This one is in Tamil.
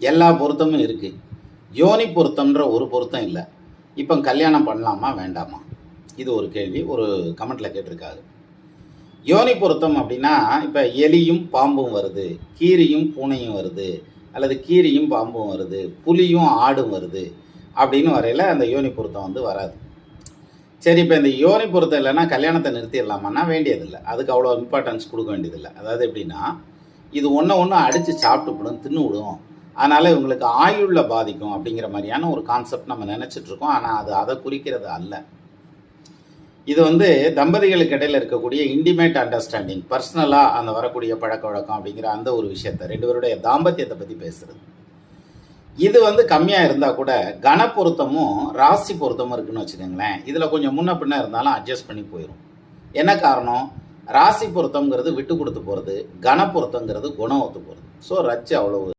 எல்லா பொருத்தமும் இருக்குது யோனி பொருத்தம்ன்ற ஒரு பொருத்தம் இல்லை. இப்போ கல்யாணம் பண்ணலாமா வேண்டாமா? இது ஒரு கேள்வி ஒரு கமெண்ட்டில் கேட்டிருக்காரு. யோனி பொருத்தம் அப்படின்னா இப்போ எலியும் பாம்பும் வருது கீரியும் பூனையும் வருது அல்லது கீரியும் பாம்பும் வருது புலியும் ஆடும் வருது அப்படின்னு வரையில் அந்த யோனி பொருத்தம் வந்து வராது. சரி இப்போ இந்த யோனி பொருத்தம் இல்லைன்னா கல்யாணத்தை நிறுத்திடலாமான்னா வேண்டியதில்லை. அதுக்கு அவ்வளோ இம்பார்ட்டன்ஸ் கொடுக்க வேண்டியதில்லை. அதாவது எப்படின்னா இது ஒன்று ஒன்று அடித்து சாப்பிட்டு விடும் தின்னு விடும். அதனால் இவங்களுக்கு ஆயுள்ள பாதிக்கும் அப்படிங்கிற மாதிரியான ஒரு கான்செப்ட் நம்ம நினச்சிட்டு இருக்கோம். ஆனால் அது அதை குறிக்கிறது அல்ல. இது வந்து தம்பதிகளுக்கு இடையில் இருக்கக்கூடிய இன்டிமேட் அண்டர்ஸ்டாண்டிங் பர்சனலாக அந்த வரக்கூடிய பழக்க வழக்கம் அப்படிங்கிற அந்த ஒரு விஷயத்த ரெண்டு பேருடைய தாம்பத்தியத்தை பற்றி பேசுறது. இது வந்து கம்மியாக இருந்தால் கூட கன பொருத்தமும் ராசி பொருத்தமும் இருக்குன்னு வச்சுக்கோங்களேன். இதில் கொஞ்சம் முன்ன பின்ன இருந்தாலும் அட்ஜஸ்ட் பண்ணி போயிடும் என்ன காரணம்? ராசி பொருத்தம்ங்கிறது விட்டு கொடுத்து போகிறது கன பொருத்தங்கிறது குணம் ஒத்து போகிறது ஸோ ரச்சு அவ்வளவு